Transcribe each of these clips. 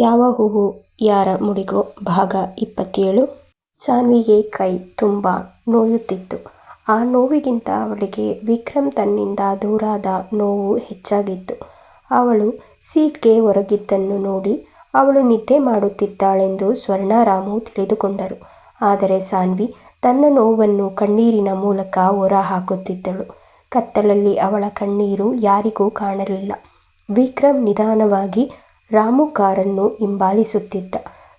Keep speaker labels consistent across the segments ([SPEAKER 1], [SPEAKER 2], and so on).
[SPEAKER 1] ಯಾವ ಹೂವು ಯಾರ ಮುಡಿಗೋ ಭಾಗ ಇಪ್ಪತ್ತೇಳು ಸಾನ್ವಿಗೆ ಕೈ ತುಂಬ ನೋಯುತ್ತಿತ್ತು. ಆ ನೋವಿಗಿಂತ ಅವಳಿಗೆ ವಿಕ್ರಮ್ ತನ್ನಿಂದ ದೂರಾದ ನೋವು ಹೆಚ್ಚಾಗಿತ್ತು. ಅವಳು ಸೀಟ್ಗೆ ಒರಗಿದ್ದನ್ನು ನೋಡಿ ಅವಳು ನಿದ್ದೆ ಮಾಡುತ್ತಿದ್ದಾಳೆಂದು ಸ್ವರ್ಣಾರಾಮು ತಿಳಿದುಕೊಂಡರು. ಆದರೆ ಸಾನ್ವಿ ತನ್ನ ನೋವನ್ನು ಕಣ್ಣೀರಿನ ಮೂಲಕ ಹೊರಹಾಕುತ್ತಿದ್ದಳು. ಕತ್ತಲಲ್ಲಿ ಅವಳ ಕಣ್ಣೀರು ಯಾರಿಗೂ ಕಾಣಲಿಲ್ಲ. ವಿಕ್ರಮ್ ನಿಧಾನವಾಗಿ ರಾಮು ಕಾರನ್ನು ಹಿಂಬಾಲಿಸುತ್ತಿದ್ದ.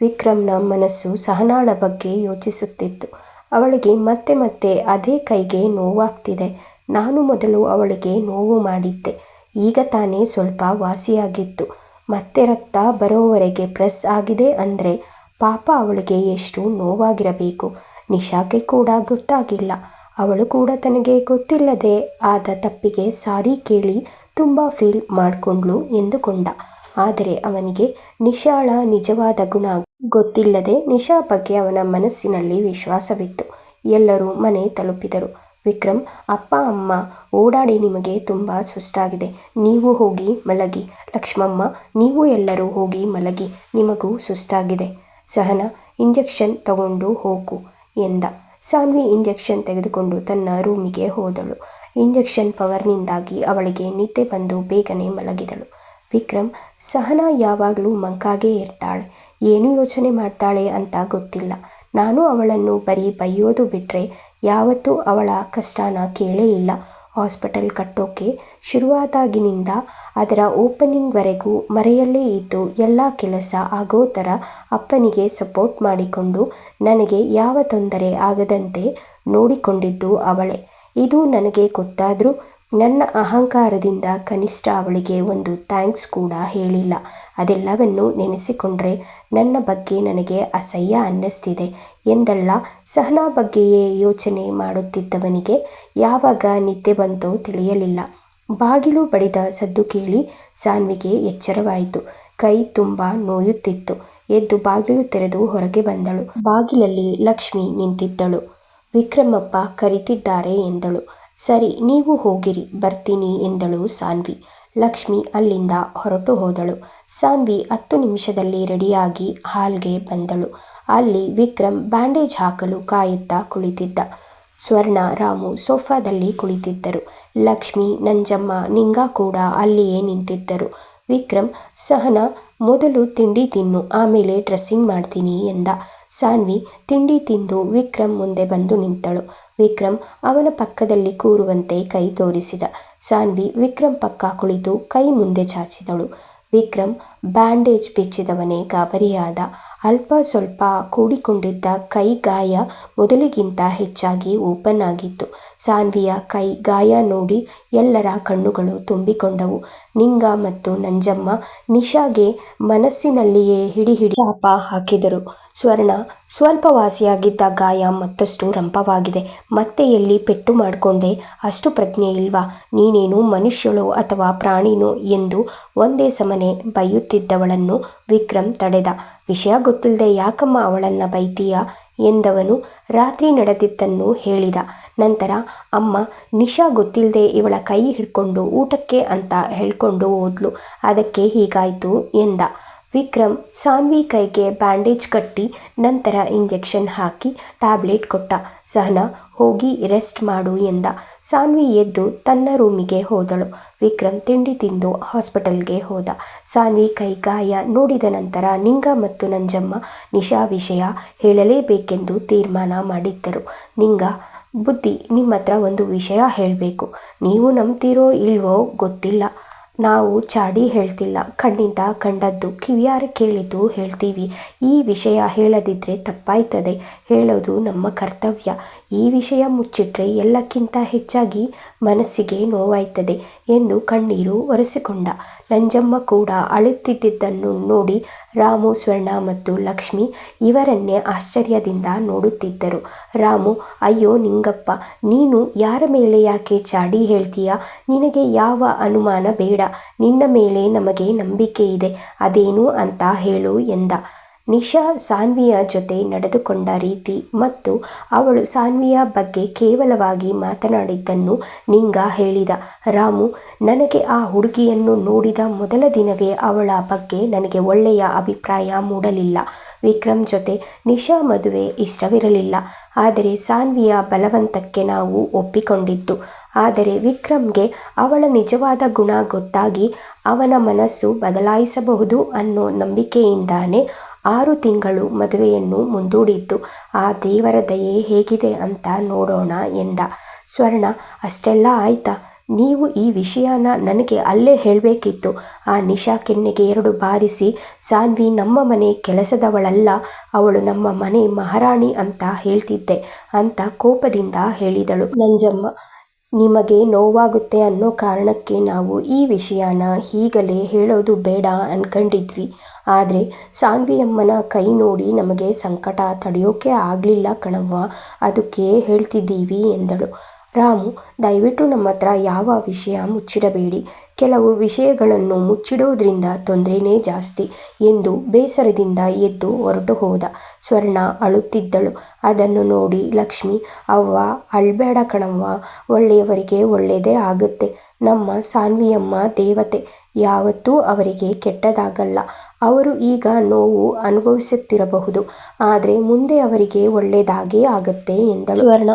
[SPEAKER 1] ವಿಕ್ರಮ್ನ ಮನಸ್ಸು ಸಹನಾಳ ಬಗ್ಗೆ ಯೋಚಿಸುತ್ತಿತ್ತು. ಅವಳಿಗೆ ಮತ್ತೆ ಮತ್ತೆ ಅದೇ ಕೈಗೆ ನೋವಾಗ್ತಿದೆ. ನಾನು ಮೊದಲು ಅವಳಿಗೆ ನೋವು ಮಾಡಿದ್ದೆ. ಈಗ ತಾನೇ ಸ್ವಲ್ಪ ವಾಸಿಯಾಗಿತ್ತು. ಮತ್ತೆ ರಕ್ತ ಬರೋವರೆಗೆ ಪ್ರೆಸ್ ಆಗಿದೆ ಅಂದ್ರೆ ಪಾಪ ಅವಳಿಗೆ ಎಷ್ಟು ನೋವಾಗಿರಬೇಕು. ನಿಶಾಗೆ ಕೂಡ ಗೊತ್ತಾಗಿಲ್ಲ. ಅವಳು ಕೂಡ ತನಗೆ ಗೊತ್ತಿಲ್ಲದೆ ಆದ ತಪ್ಪಿಗೆ ಸಾರಿ ಕೇಳಿ ತುಂಬ ಫೀಲ್ ಮಾಡ್ಕೊಂಡ್ಳು ಎಂದುಕೊಂಡ. ಆದರೆ ಅವನಿಗೆ ನಿಶಾಳ ನಿಜವಾದ ಗುಣ ಗೊತ್ತಿಲ್ಲದೆ ನಿಶಾ ಬಗ್ಗೆ ಅವನ ಮನಸ್ಸಿನಲ್ಲಿ ವಿಶ್ವಾಸವಿತ್ತು. ಎಲ್ಲರೂ ಮನೆ ತಲುಪಿದರು. ವಿಕ್ರಮ್, ಅಪ್ಪ, ಅಮ್ಮ, ಓಡಾಡಿ ನಿಮಗೆ ತುಂಬ ಸುಸ್ತಾಗಿದೆ. ನೀವು ಹೋಗಿ ಮಲಗಿ. ಲಕ್ಷ್ಮಮ್ಮ, ನೀವು ಎಲ್ಲರೂ ಹೋಗಿ ಮಲಗಿ ನಿಮಗೂ ಸುಸ್ತಾಗಿದೆ. ಸಹನಾ, ಇಂಜೆಕ್ಷನ್ ತಗೊಂಡು ಹೋಗು ಎಂದ. ಸಾನ್ವಿ ಇಂಜೆಕ್ಷನ್ ತೆಗೆದುಕೊಂಡು ತನ್ನ ರೂಮಿಗೆ ಹೋದಳು. ಇಂಜೆಕ್ಷನ್ ಪವರ್ನಿಂದಾಗಿ ಅವಳಿಗೆ ನಿದ್ದೆ ಬಂದು ಬೇಗನೆ ಮಲಗಿದಳು. ವಿಕ್ರಮ್ ಸಹನಾ ಯಾವಾಗಲೂ ಮಂಕಾಗೇ ಇರ್ತಾಳೆ. ಏನು ಯೋಚನೆ ಮಾಡ್ತಾಳೆ ಅಂತ ಗೊತ್ತಿಲ್ಲ. ನಾನು ಅವಳನ್ನು ಬರೀ ಬೈಯೋದು ಬಿಟ್ಟರೆ ಯಾವತ್ತೂ ಅವಳ ಕಷ್ಟನ ಕೇಳೇ ಇಲ್ಲ. ಹಾಸ್ಪಿಟಲ್ ಕಟ್ಟೋಕೆ ಶುರುವಾದಾಗಿನಿಂದ ಅದರ ಓಪನಿಂಗ್ವರೆಗೂ ಮರೆಯಲ್ಲೇ ಇದ್ದು ಎಲ್ಲ ಕೆಲಸ ಆಗೋ ಥರ ಅಪ್ಪನಿಗೆ ಸಪೋರ್ಟ್ ಮಾಡಿಕೊಂಡು ನನಗೆ ಯಾವ ತೊಂದರೆ ಆಗದಂತೆ ನೋಡಿಕೊಂಡಿದ್ದು ಅವಳೇ. ಇದು ನನಗೆ ಗೊತ್ತಾದ್ರೂ ನನ್ನ ಅಹಂಕಾರದಿಂದ ಕನಿಷ್ಠ ಅವಳಿಗೆ ಒಂದು ಥ್ಯಾಂಕ್ಸ್ ಕೂಡ ಹೇಳಿಲ್ಲ. ಅದೆಲ್ಲವನ್ನೂ ನೆನೆಸಿಕೊಂಡ್ರೆ ನನ್ನ ಬಗ್ಗೆ ನನಗೆ ಅಸಹ್ಯ ಅನ್ನಿಸ್ತಿದೆ ಎಂದಲ್ಲ ಸಹನಾ ಬಗ್ಗೆಯೇ ಯೋಚನೆ ಮಾಡುತ್ತಿದ್ದವನಿಗೆ ಯಾವಾಗ ನಿದ್ದೆ ಬಂತೋ ತಿಳಿಯಲಿಲ್ಲ. ಬಾಗಿಲು ಬಡಿದ ಸದ್ದು ಕೇಳಿ ಸಾನ್ವಿಗೆ ಎಚ್ಚರವಾಯಿತು. ಕೈ ತುಂಬ ನೋಯುತ್ತಿತ್ತು. ಎದ್ದು ಬಾಗಿಲು ತೆರೆದು ಹೊರಗೆ ಬಂದಳು. ಬಾಗಿಲಲ್ಲಿ ಲಕ್ಷ್ಮಿ ನಿಂತಿದ್ದಳು. ವಿಕ್ರಮಪ್ಪ ಕರೀತಿದ್ದಾರೆ ಎಂದಳು. ಸರಿ, ನೀವು ಹೋಗಿರಿ, ಬರ್ತೀನಿ ಎಂದಳು ಸಾನ್ವಿ. ಲಕ್ಷ್ಮಿ ಅಲ್ಲಿಂದ ಹೊರಟು ಹೋದಳು. ಸಾನ್ವಿ ಹತ್ತು ನಿಮಿಷದಲ್ಲಿ ರೆಡಿಯಾಗಿ ಹಾಲ್ಗೆ ಬಂದಳು. ಅಲ್ಲಿ ವಿಕ್ರಮ್ ಬ್ಯಾಂಡೇಜ್ ಹಾಕಲು ಕಾಯುತ್ತಾ ಕುಳಿತಿದ್ದ. ಸ್ವರ್ಣ, ರಾಮು ಸೋಫಾದಲ್ಲಿ ಕುಳಿತಿದ್ದರು. ಲಕ್ಷ್ಮಿ, ನಂಜಮ್ಮ, ನಿಂಗಾ ಕೂಡ ಅಲ್ಲಿಯೇ ನಿಂತಿದ್ದರು. ವಿಕ್ರಮ್, ಸಹನ, ಮೊದಲು ತಿಂಡಿ ತಿನ್ನು, ಆಮೇಲೆ ಡ್ರೆಸ್ಸಿಂಗ್ ಮಾಡ್ತೀನಿ ಎಂದ. ಸಾನ್ವಿ ತಿಂಡಿ ತಿಂದು ವಿಕ್ರಮ್ ಮುಂದೆ ಬಂದು ನಿಂತಳು. ವಿಕ್ರಮ್ ಅವನ ಪಕ್ಕದಲ್ಲಿ ಕೂರುವಂತೆ ಕೈ ತೋರಿಸಿದ. ಸಾನ್ವಿ ವಿಕ್ರಮ್ ಪಕ್ಕ ಕುಳಿತು ಕೈ ಮುಂದೆ ಚಾಚಿದಳು. ವಿಕ್ರಮ್ ಬ್ಯಾಂಡೇಜ್ ಬಿಚ್ಚಿದವನೇ ಗಾಬರಿಯಾದ. ಅಲ್ಪ ಸ್ವಲ್ಪ ಕೂಡಿಕೊಂಡಿದ್ದ ಕೈ ಗಾಯ ಮೊದಲಿಗಿಂತ ಹೆಚ್ಚಾಗಿ ಓಪನ್ ಆಗಿತ್ತು. ಸಾನ್ವಿಯ ಕೈ ಗಾಯ ನೋಡಿ ಎಲ್ಲರ ಕಣ್ಣುಗಳು ತುಂಬಿಕೊಂಡವು. ನಿಂಗಾ ಮತ್ತು ನಂಜಮ್ಮ ನಿಶಾಗೆ ಮನಸ್ಸಿನಲ್ಲಿಯೇ ಹಿಡಿ ಹಿಡಿ ಶಾಪ ಹಾಕಿದರು. ಸ್ವರ್ಣ ಸ್ವಲ್ಪ ವಾಸಿಯಾಗಿದ್ದ ಗಾಯ ಮತ್ತಷ್ಟು ರಂಪವಾಗಿದೆ. ಮತ್ತೆ ಎಲ್ಲಿ ಪೆಟ್ಟು ಮಾಡ್ಕೊಂಡೆ? ಅಷ್ಟು ಪ್ರಜ್ಞೆ ಇಲ್ವಾ? ನೀನೇನು ಮನುಷ್ಯಳೋ ಅಥವಾ ಪ್ರಾಣಿನೋ ಎಂದು ಒಂದೇ ಸಮನೆ ಬೈಯುತ್ತಿದ್ದವಳನ್ನು ವಿಕ್ರಮ್ ತಡೆದ. ವಿಷಯ ಗೊತ್ತಿಲ್ಲದೆ ಯಾಕಮ್ಮ ಅವಳನ್ನ ಬೈತೀಯ ಎಂದವನು ರಾತ್ರಿ ನಡೆದಿದ್ದನ್ನು ಹೇಳಿದ. ನಂತರ ಅಮ್ಮ ನಿಶಾ ಗೊತ್ತಿಲ್ಲದೆ ಇವಳ ಕೈ ಹಿಡ್ಕೊಂಡು ಊಟಕ್ಕೆ ಅಂತ ಹೇಳ್ಕೊಂಡು ಹೋದ್ಲು. ಅದಕ್ಕೆ ಹೀಗಾಯಿತು ಎಂದ. ವಿಕ್ರಮ್ ಸಾನ್ವಿ ಕೈಗೆ ಬ್ಯಾಂಡೇಜ್ ಕಟ್ಟಿ ನಂತರ ಇಂಜೆಕ್ಷನ್ ಹಾಕಿ ಟ್ಯಾಬ್ಲೆಟ್ ಕೊಟ್ಟ. ಸಹನಾ ಹೋಗಿ ರೆಸ್ಟ್ ಮಾಡು ಎಂದ. ಸಾನ್ವಿ ಎದ್ದು ತನ್ನ ರೂಮಿಗೆ ಹೋದಳು. ವಿಕ್ರಮ್ ತಿಂಡಿ ತಿಂದು ಹಾಸ್ಪಿಟಲ್ಗೆ ಹೋದ. ಸಾನ್ವಿ ಕೈ ಗಾಯ ನೋಡಿದ ನಂತರ ನಿಂಗ ಮತ್ತು ನಂಜಮ್ಮ ನಿಶಾ ವಿಷಯ ಹೇಳಲೇಬೇಕೆಂದು ತೀರ್ಮಾನ ಮಾಡಿದ್ದರು. ನಿಂಗಾ, ಬುದ್ಧಿ ನಿಮ್ಮ ಹತ್ರ ಒಂದು ವಿಷಯ ಹೇಳಬೇಕು ನೀವು ನಂಬ್ತೀರೋ ಇಲ್ವೋ ಗೊತ್ತಿಲ್ಲ. ನಾವು ಚಾಡಿ ಹೇಳ್ತಿಲ್ಲ. ಕಣ್ಣಿಂದ ಕಂಡದ್ದು ಕಿವಿಯಾರೆ ಕೇಳಿದ್ದು ಹೇಳ್ತೀವಿ. ಈ ವಿಷಯ ಹೇಳದಿದ್ರೆ ತಪ್ಪಾಯ್ತದೆ. ಹೇಳೋದು ನಮ್ಮ ಕರ್ತವ್ಯ. ಈ ವಿಷಯ ಮುಚ್ಚಿಟ್ರೆ ಎಲ್ಲಕ್ಕಿಂತ ಹೆಚ್ಚಾಗಿ ಮನಸ್ಸಿಗೆ ನೋವಾಯ್ತದೆ ಎಂದು ಕಣ್ಣೀರು ಒರೆಸಿಕೊಂಡ. ನಂಜಮ್ಮ ಕೂಡ ಅಳುತ್ತಿದ್ದುದನ್ನು ನೋಡಿ ರಾಮು, ಸ್ವರ್ಣ ಮತ್ತು ಲಕ್ಷ್ಮಿ ಇವರನ್ನೇ ಆಶ್ಚರ್ಯದಿಂದ ನೋಡುತ್ತಿದ್ದರು. ರಾಮು, ಅಯ್ಯೋ ನಿಂಗಪ್ಪ, ನೀನು ಯಾರ ಮೇಲೆ ಯಾಕೆ ಚಾಡಿ ಹೇಳ್ತೀಯ? ನಿನಗೆ ಯಾವ ಅನುಮಾನ ಬೇಡ. ನಿನ್ನ ಮೇಲೆ ನಮಗೆ ನಂಬಿಕೆ ಇದೆ. ಅದೇನು ಅಂತ ಹೇಳು ಎಂದ. ನಿಶಾ ಸಾನ್ವಿಯ ಜೊತೆ ನಡೆದುಕೊಂಡ ರೀತಿ ಮತ್ತು ಅವಳು ಸಾನ್ವಿಯ ಬಗ್ಗೆ ಕೇವಲವಾಗಿ ಮಾತನಾಡಿದ್ದನ್ನು ನಿಂಗ ಹೇಳಿದ. ರಾಮು, ನನಗೆ ಆ ಹುಡುಗಿಯನ್ನು ನೋಡಿದ ಮೊದಲ ದಿನವೇ ಅವಳ ಬಗ್ಗೆ ನನಗೆ ಒಳ್ಳೆಯ ಅಭಿಪ್ರಾಯ ಮೂಡಲಿಲ್ಲ. ವಿಕ್ರಮ್ ಜೊತೆ ನಿಶಾ ಮದುವೆ ಇಷ್ಟವಿರಲಿಲ್ಲ. ಆದರೆ ಸಾನ್ವಿಯ ಬಲವಂತಕ್ಕೆ ನಾವು ಒಪ್ಪಿಕೊಂಡಿದ್ದು. ಆದರೆ ವಿಕ್ರಮ್ಗೆ ಅವಳ ನಿಜವಾದ ಗುಣ ಗೊತ್ತಾಗಿ ಅವನ ಮನಸ್ಸು ಬದಲಾಯಿಸಬಹುದು ಅನ್ನೋ ನಂಬಿಕೆಯಿಂದಾನೇ ಆರು ತಿಂಗಳು ಮದುವೆಯನ್ನು ಮುಂದೂಡಿದ್ದು, ಆ ದೇವರ ದಯೆ ಹೇಗಿದೆ ಅಂತ ನೋಡೋಣ ಎಂದ. ಸ್ವರ್ಣ, ಅಷ್ಟೆಲ್ಲ ಆಯ್ತಾ? ನೀವು ಈ ವಿಷಯನ ನನಗೆ ಅಲ್ಲೇ ಹೇಳಬೇಕಿತ್ತು. ಆ ನಿಶಾ ಕೆನ್ನೆಗೆ ಎರಡು ಬಾರಿಸಿ, ಸಾನ್ವಿ ನಮ್ಮ ಮನೆ ಕೆಲಸದವಳಲ್ಲ, ಅವಳು ನಮ್ಮ ಮನೆ ಮಹಾರಾಣಿ ಅಂತ ಹೇಳ್ತಿದ್ದೆ ಅಂತ ಕೋಪದಿಂದ ಹೇಳಿದಳು ನಂಜಮ್ಮ. ನಿಮಗೆ ನೋವಾಗುತ್ತೆ ಅನ್ನೋ ಕಾರಣಕ್ಕೆ ನಾವು ಈ ವಿಷಯನ ಈಗಲೇ ಹೇಳೋದು ಬೇಡ ಅನ್ಕೊಂಡಿದ್ವಿ. ಆದರೆ ಸಾನ್ವಿಯಮ್ಮನ ಕೈ ನೋಡಿ ನಮಗೆ ಸಂಕಟ ತಡೆಯೋಕೆ ಆಗಲಿಲ್ಲ ಕಣವ್ವ, ಅದಕ್ಕೆ ಹೇಳ್ತಿದ್ದೀವಿ ಎಂದಳು. ರಾಮು, ದಯವಿಟ್ಟು ನಮ್ಮ ಹತ್ರ ಯಾವ ವಿಷಯ ಮುಚ್ಚಿಡಬೇಡಿ. ಕೆಲವು ವಿಷಯಗಳನ್ನು ಮುಚ್ಚಿಡೋದ್ರಿಂದ ತೊಂದರೆನೇ ಜಾಸ್ತಿ ಎಂದು ಬೇಸರದಿಂದ ಎದ್ದು ಹೊರಟು ಹೋದ. ಸ್ವರ್ಣ ಅಳುತ್ತಿದ್ದಳು. ಅದನ್ನು ನೋಡಿ ಲಕ್ಷ್ಮಿ, ಅವ್ವ, ಅಳ್ಬೇಡ ಕಣವ್ವ, ಒಳ್ಳೆಯವರಿಗೆ ಒಳ್ಳೆಯದೇ ಆಗುತ್ತೆ. ನಮ್ಮ ಸಾನ್ವಿಯಮ್ಮ ದೇವತೆ, ಯಾವತ್ತೂ ಅವರಿಗೆ ಕೆಟ್ಟದಾಗಲ್ಲ. ಅವರು ಈಗ ನೋವು ಅನುಭವಿಸುತ್ತಿರಬಹುದು. ಆದರೆ ಮುಂದೆ ಅವರಿಗೆ ಒಳ್ಳೆಯದಾಗೇ ಆಗುತ್ತೆ ಎಂದ ಸುವರ್ಣ.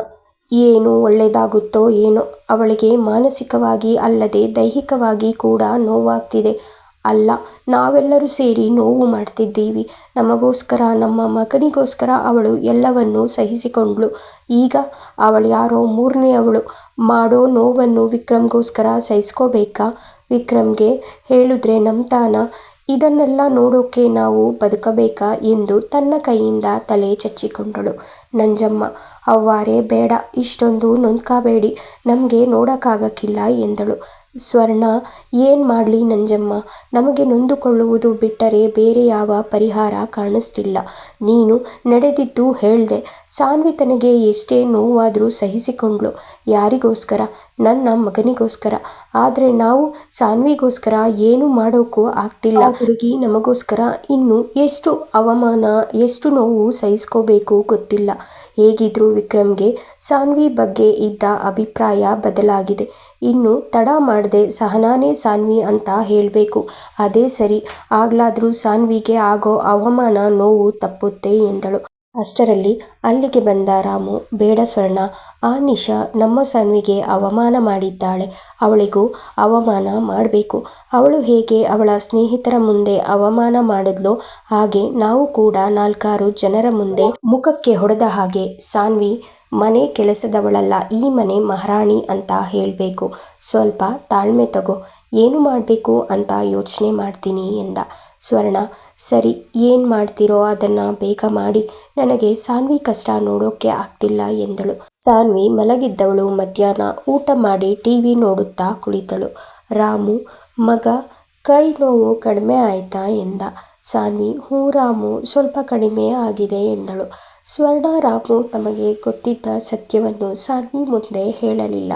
[SPEAKER 1] ಏನು ಒಳ್ಳೆಯದಾಗುತ್ತೋ ಏನೋ ಅವಳಿಗೆ ಮಾನಸಿಕವಾಗಿ ಅಲ್ಲದೆ ದೈಹಿಕವಾಗಿ ಕೂಡ ನೋವಾಗ್ತಿದೆ. ಅಲ್ಲ ನಾವೆಲ್ಲರೂ ಸೇರಿ ನೋವು ಮಾಡ್ತಿದ್ದೀವಿ. ನಮಗೋಸ್ಕರ ನಮ್ಮ ಮಗನಿಗೋಸ್ಕರ ಅವಳು ಎಲ್ಲವನ್ನೂ ಸಹಿಸಿಕೊಂಡ್ಳು. ಈಗ ಅವಳು ಯಾರೋ ಮೂರನೇ ಅವಳು ಮಾಡೋ ನೋವನ್ನು ವಿಕ್ರಮ್ಗೋಸ್ಕರ ಸಹಿಸ್ಕೋಬೇಕಾ? ವಿಕ್ರಮ್ಗೆ ಹೇಳಿದ್ರೆ ನಂಬ್ತಾನ ಇದನ್ನೆಲ್ಲ ನೋಡೋಕೆ ನಾವು ಬದುಕಬೇಕಾ ಎಂದು ತನ್ನ ಕೈಯಿಂದ ತಲೆ ಚಚ್ಚಿಕೊಂಡಳು. ನಂಜಮ್ಮ, ಅವ್ವಾರೇ, ಬೇಡ, ಇಷ್ಟೊಂದು ನೊಂದ್ಕೋಬೇಡಿ, ನಮಗೆ ನೋಡೋಕ್ಕಾಗಕ್ಕಿಲ್ಲ ಎಂದಳು. ಸ್ವರ್ಣ, ಏನು ಮಾಡಲಿ ನಂಜಮ್ಮ? ನಮಗೆ ನೊಂದುಕೊಳ್ಳುವುದು ಬಿಟ್ಟರೆ ಬೇರೆ ಯಾವ ಪರಿಹಾರ ಕಾಣಿಸ್ತಿಲ್ಲ. ನೀನು ನಡೆದಿದ್ದು ಹೇಳ್ದೆ. ಸಾನ್ವಿ ತನಗೆ ಎಷ್ಟೇ ನೋವಾದರೂ ಸಹಿಸಿಕೊಂಡ್ಳು. ಯಾರಿಗೋಸ್ಕರ? ನನ್ನ ಮಗನಿಗೋಸ್ಕರ. ಆದರೆ ನಾವು ಸಾನ್ವಿಗೋಸ್ಕರ ಏನು ಮಾಡೋಕ್ಕೂ ಆಗ್ತಿಲ್ಲ. ಹುಡುಗಿ ನಮಗೋಸ್ಕರ ಇನ್ನು ಎಷ್ಟು ಅವಮಾನ, ಎಷ್ಟು ನೋವು ಸಹಿಸ್ಕೋಬೇಕು ಗೊತ್ತಿಲ್ಲ. ಹೇಗಿದ್ರೂ ವಿಕ್ರಮ್ಗೆ ಸಾನ್ವಿ ಬಗ್ಗೆ ಇದ್ದ ಅಭಿಪ್ರಾಯ ಬದಲಾಗಿದೆ. ಇನ್ನು ತಡ ಮಾಡದೆ ಸಹನಾನೇ ಸಾನ್ವಿ ಅಂತ ಹೇಳಬೇಕು. ಅದೇ ಸರಿ, ಆಗ್ಲಾದ್ರೂ ಸಾನ್ವಿಗೆ ಆಗೋ ಅವಮಾನ, ನೋವು ತಪ್ಪುತ್ತೆ ಎಂದಳು. ಅಷ್ಟರಲ್ಲಿ ಅಲ್ಲಿಗೆ ಬಂದ ರಾಮು, ಬೇಡ ಸ್ವರ್ಣ, ಆ ನಿಶಾ ನಮ್ಮ ಸಾನ್ವಿಗೆ ಅವಮಾನ ಮಾಡಿದ್ದಾಳೆ. ಅವಳಿಗೂ ಅವಮಾನ ಮಾಡಬೇಕು. ಅವಳು ಹೇಗೆ ಅವಳ ಸ್ನೇಹಿತರ ಮುಂದೆ ಅವಮಾನ ಮಾಡಿದ್ಲೋ ಹಾಗೆ ನಾವು ಕೂಡ ನಾಲ್ಕಾರು ಜನರ ಮುಂದೆ ಮುಖಕ್ಕೆ ಹೊಡೆದ ಹಾಗೆ ಸಾನ್ವಿ ಮನೆ ಕೆಲಸದವಳಲ್ಲ, ಈ ಮನೆ ಮಹಾರಾಣಿ ಅಂತ ಹೇಳಬೇಕು. ಸ್ವಲ್ಪ ತಾಳ್ಮೆ ತಗೋ. ಏನು ಮಾಡಬೇಕು ಅಂತ ಯೋಚನೆ ಮಾಡ್ತೀನಿ ಎಂದ. ಸ್ವರ್ಣ, ಸರಿ, ಏನು ಮಾಡ್ತೀರೋ ಅದನ್ನು ಬೇಗ ಮಾಡಿ. ನನಗೆ ಸಾನ್ವಿ ಕಷ್ಟ ನೋಡೋಕ್ಕೆ ಆಗ್ತಿಲ್ಲ ಎಂದಳು. ಸಾನ್ವಿ ಮಲಗಿದ್ದವಳು ಮಧ್ಯಾಹ್ನ ಊಟ ಮಾಡಿ ಟಿ ವಿ ನೋಡುತ್ತಾ ಕುಳಿತಳು. ರಾಮು, ಮಗ, ಕೈ ನೋವು ಕಡಿಮೆ ಆಯ್ತಾ ಎಂದ. ಸಾನ್ವಿ ಹ್ಞೂ ರಾಮು, ಸ್ವಲ್ಪ ಕಡಿಮೆ ಆಗಿದೆ ಎಂದಳು. ಸ್ವರ್ಣ ರಾಮು ತಮಗೆ ಗೊತ್ತಿದ್ದ ಸತ್ಯವನ್ನು ಸಾನ್ವಿ ಮುಂದೆ ಹೇಳಲಿಲ್ಲ.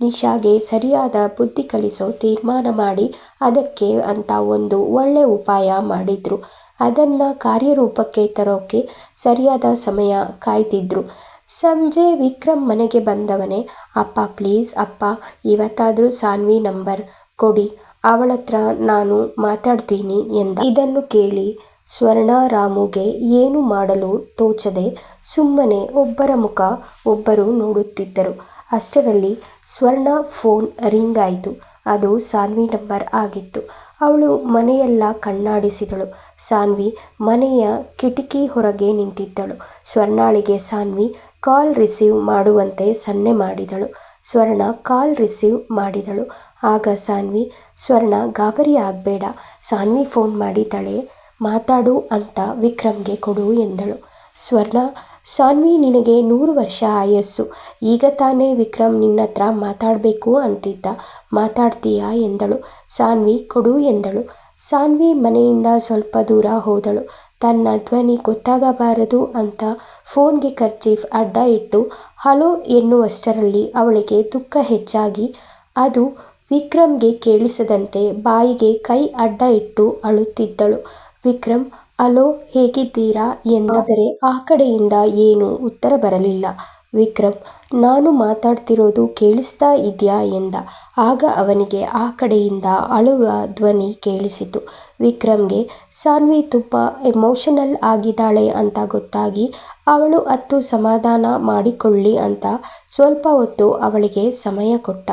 [SPEAKER 1] ನಿಶಾಗೆ ಸರಿಯಾದ ಬುದ್ಧಿ ಕಲಿಸೋ ತೀರ್ಮಾನ ಮಾಡಿ ಅದಕ್ಕೆ ಅಂತ ಒಂದು ಒಳ್ಳೆ ಉಪಾಯ ಮಾಡಿದ್ರು. ಅದನ್ನ ಕಾರ್ಯರೂಪಕ್ಕೆ ತರೋಕೆ ಸರಿಯಾದ ಸಮಯ ಕಾಯ್ತಿದ್ರು ಸಂಜೆ ವಿಕ್ರಮ್ ಮನೆಗೆ ಬಂದವನೇ, ಅಪ್ಪ ಪ್ಲೀಸ್ ಅಪ್ಪ, ಇವತ್ತಾದರೂ ಸಾನ್ವಿ ನಂಬರ್ ಕೊಡಿ. ಅವಳತ್ರ ನಾನು ಮಾತಾಡ್ತೀನಿ ಎಂದ. ಇದನ್ನು ಕೇಳಿ ಸ್ವರ್ಣ ರಾಮುಗೆ ಏನು ಮಾಡಲು ತೋಚದೆ ಸುಮ್ಮನೆ ಒಬ್ಬರ ಮುಖ ಒಬ್ಬರು ನೋಡುತ್ತಿದ್ದರು. ಅಷ್ಟರಲ್ಲಿ ಸ್ವರ್ಣ ಫೋನ್ ರಿಂಗ್ ಆಯಿತು. ಅದು ಸಾನ್ವಿ ನಂಬರ್ ಆಗಿತ್ತು. ಅವಳು ಮನೆಯೆಲ್ಲ ಕಣ್ಣಾಡಿಸಿದಳು. ಸಾನ್ವಿ ಮನೆಯ ಕಿಟಕಿ ಹೊರಗೆ ನಿಂತಿದ್ದಳು. ಸ್ವರ್ಣಾಳಿಗೆ ಸಾನ್ವಿ ಕಾಲ್ ರಿಸೀವ್ ಮಾಡುವಂತೆ ಸನ್ನೆ ಮಾಡಿದಳು. ಸ್ವರ್ಣ ಕಾಲ್ ರಿಸೀವ್ ಮಾಡಿದಳು. ಆಗ ಸಾನ್ವಿ, ಸ್ವರ್ಣ ಗಾಬರಿ ಆಗಬೇಡ. ಸಾನ್ವಿ ಫೋನ್ ಮಾಡಿದ್ದಾಳೆ. ಮಾತಾಡು ಅಂತ ವಿಕ್ರಮ್ಗೆ ಕೊಡು ಎಂದಳು. ಸ್ವರ್ಣ, ಸಾನ್ವಿ ನಿನಗೆ ನೂರು ವರ್ಷ ಆಯಸ್ಸು. ಈಗ ತಾನೇ ವಿಕ್ರಮ್ ನಿನ್ನತ್ರ ಮಾತಾಡಬೇಕು ಅಂತಿದ್ದ. ಮಾತಾಡ್ತೀಯಾ ಎಂದಳು. ಸಾನ್ವಿ ಕೊಡು ಎಂದಳು. ಸಾನ್ವಿ ಮನೆಯಿಂದ ಸ್ವಲ್ಪ ದೂರ ಹೋದಳು. ತನ್ನ ಧ್ವನಿ ಗೊತ್ತಾಗಬಾರದು ಅಂತ ಫೋನ್ಗೆ ಕರ್ಚೀಫ್ ಅಡ್ಡ ಇಟ್ಟು, ಹಲೋ ಎನ್ನುವಷ್ಟರಲ್ಲಿ ಅವಳಿಗೆ ದುಃಖ ಹೆಚ್ಚಾಗಿ. ಅದು ವಿಕ್ರಮ್ಗೆ ಕೇಳಿಸದಂತೆ ಬಾಯಿಗೆ ಕೈ ಅಡ್ಡ ಇಟ್ಟು ಅಳುತ್ತಿದ್ದಳು. ವಿಕ್ರಮ್, ಅಲೋ, ಹೇಗಿದ್ದೀರಾ? ಎಂದಾದರೆ ಆ ಕಡೆಯಿಂದ ಏನೂ ಉತ್ತರ ಬರಲಿಲ್ಲ. ವಿಕ್ರಮ್, ನಾನು ಮಾತಾಡ್ತಿರೋದು ಕೇಳಿಸ್ತಾ ಇದ್ಯಾ? ಎಂದ. ಆಗ ಅವನಿಗೆ ಆ ಕಡೆಯಿಂದ ಅಳುವ ಧ್ವನಿ ಕೇಳಿಸಿತು. ವಿಕ್ರಮ್ಗೆ, ಸಾನ್ವಿ ತುಪ್ಪ ಎಮೋಷನಲ್ ಆಗಿದ್ದಾಳೆ ಅಂತ ಗೊತ್ತಾಗಿ, ಅವಳು ಅತ್ತು ಸಮಾಧಾನ ಮಾಡಿಕೊಳ್ಳಿ ಅಂತ ಸ್ವಲ್ಪ ಹೊತ್ತು ಅವಳಿಗೆ ಸಮಯ ಕೊಟ್ಟ.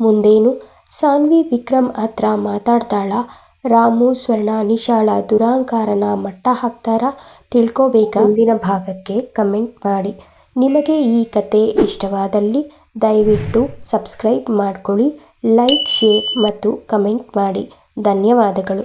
[SPEAKER 1] ಮುಂದೇನು, ಸಾನ್ವಿ ವಿಕ್ರಮ್ ಹತ್ರ ಮಾತಾಡ್ತಾಳಾ? ರಾಮು, ಸ್ವರ್ಣ, ನಿಶಾಳ, ದುರಾಂಕಾರನ ಮಟ್ಟ ಹಾಕ್ತಾರಾ ತಿಳ್ಕೋಬೇಕಾ. ಮುಂದಿನ ಭಾಗಕ್ಕೆ ಕಮೆಂಟ್ ಮಾಡಿ. ನಿಮಗೆ ಈ ಕತೆ ಇಷ್ಟವಾದಲ್ಲಿ ದಯವಿಟ್ಟು ಸಬ್ಸ್ಕ್ರೈಬ್ ಮಾಡ್ಕೊಳ್ಳಿ, ಲೈಕ್, ಶೇರ್ ಮತ್ತು ಕಮೆಂಟ್ ಮಾಡಿ. ಧನ್ಯವಾದಗಳು.